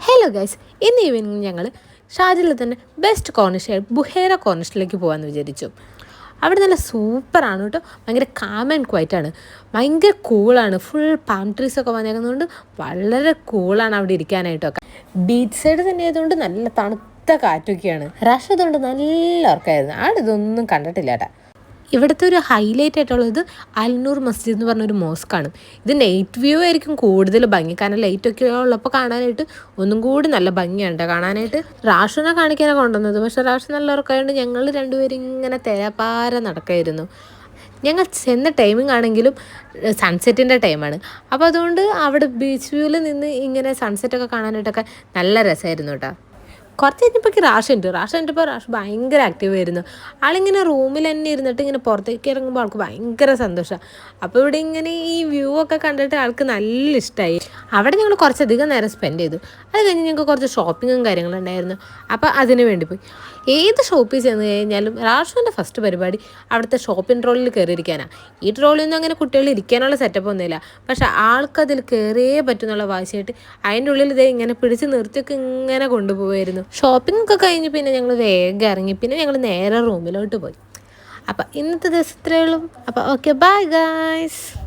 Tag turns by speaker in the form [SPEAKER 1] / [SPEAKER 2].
[SPEAKER 1] Hello guys ഇന്ന് evening ഞങ്ങൾ ഷാർജയിൽ തന്നെ ബെസ്റ്റ് കോർണിഷ് ബുഹേര കോർണിഷിലേക്ക് പോകാമെന്ന് വിചാരിച്ചു. അവിടെ നല്ല സൂപ്പറാണ് കേട്ടോ. ഭയങ്കര കാം ആൻഡ് ക്വൈറ്റ് ആണ്. ഭയങ്കര കൂളാണ് ഫുൾ പാം ട്രീസ് ഒക്കെ വന്നേക്കുന്നതുകൊണ്ട് വളരെ കൂളാണ് അവിടെ ഇരിക്കാനായിട്ടൊക്കെ. ബീച്ച് സൈഡ് തന്നെ ആയതുകൊണ്ട് നല്ല തണുത്ത കാറ്റൊക്കെയാണ്. റഷ് അതുകൊണ്ട് നല്ല ഉറക്കമായിരുന്നു. ആളിതൊന്നും കണ്ടിട്ടില്ല കേട്ടാ. ഇവിടുത്തെ ഒരു ഹൈലൈറ്റ് ആയിട്ടുള്ളത് അൽനൂർ മസ്ജിദ് എന്ന് പറഞ്ഞൊരു മോസ്ക്കാണ് ഇത് നൈറ്റ് വ്യൂ ആയിരിക്കും കൂടുതൽ ഭംഗി. കാരണം ലൈറ്റൊക്കെ ഉള്ളപ്പോൾ കാണാനായിട്ട് ഒന്നും കൂടി നല്ല ഭംഗിയുണ്ട്. കാണാനായിട്ട് റാഷനെ കാണിക്കാനാണ് കൊണ്ടുവന്നത്. പക്ഷെ റാഷൻ നല്ല ഞങ്ങൾ രണ്ടുപേരും ഇങ്ങനെ തെരപ്പാര നടക്കായിരുന്നു. ഞങ്ങൾ ചെന്ന ടൈമിംഗ് ആണെങ്കിലും സൺസെറ്റിന്റെ ടൈമാണ് അപ്പോൾ അതുകൊണ്ട് അവിടെ ബീച്ച് വ്യൂവിൽ നിന്ന് ഇങ്ങനെ സൺസെറ്റൊക്കെ കാണാനായിട്ടൊക്കെ നല്ല രസമായിരുന്നു കേട്ടോ കുറച്ച് കഴിഞ്ഞപ്പോഴേക്ക് റാഷ് ഉണ്ട്. റാഷ് കണ്ടപ്പോൾ റാഷ് ഭയങ്കര ആക്റ്റീവ് ആയിരുന്നു. ആളിങ്ങനെ റൂമിൽ തന്നെ ഇരുന്നിട്ട് ഇങ്ങനെ പുറത്തേക്ക് ഇറങ്ങുമ്പോൾ ആൾക്ക് ഭയങ്കര സന്തോഷമാണ് അപ്പോൾ ഇവിടെ ഇങ്ങനെ ഈ വ്യൂ ഒക്കെ കണ്ടിട്ട് ആൾക്ക് നല്ല ഇഷ്ടമായി അവിടെ ഞങ്ങൾ കുറച്ചധികം നേരം സ്പെൻഡ് ചെയ്തു. അത് കഴിഞ്ഞ് ഞങ്ങൾക്ക് കുറച്ച് ഷോപ്പിങ്ങും കാര്യങ്ങളും ഉണ്ടായിരുന്നു. അപ്പോൾ അതിന് വേണ്ടി പോയി. ഏത് ഷോപ്പിൽ ചെന്ന് കഴിഞ്ഞാലും റാഷുവിന്റെ ഫസ്റ്റ് പരിപാടി അവിടുത്തെ ഷോപ്പിംഗ് ട്രോളിൽ കയറിയിരിക്കാനാണ് ഈ ട്രോളിലൊന്നും അങ്ങനെ കുട്ടികൾ ഇരിക്കാനുള്ള സെറ്റപ്പ് ഒന്നുമില്ല. പക്ഷേ ആൾക്കതിൽ കയറിയേ പറ്റുന്നുള്ള വാശിയായിട്ട് അതിന്റെ ഉള്ളിൽ ഇതേ ഇങ്ങനെ പിടിച്ച് നിർത്തിയൊക്കെ ഇങ്ങനെ കൊണ്ടുപോകുമായിരുന്നു ഷോപ്പിംഗ് ഒക്കെ കഴിഞ്ഞ് പിന്നെ ഞങ്ങൾ വേഗം ഇറങ്ങി. പിന്നെ ഞങ്ങൾ നേരെ റൂമിലോട്ട് പോയി. അപ്പം ഇന്നത്തെ ദിവസം ഇത്രയേ ഉള്ളൂ. അപ്പം ഓക്കെ ബൈ ഗായ്സ്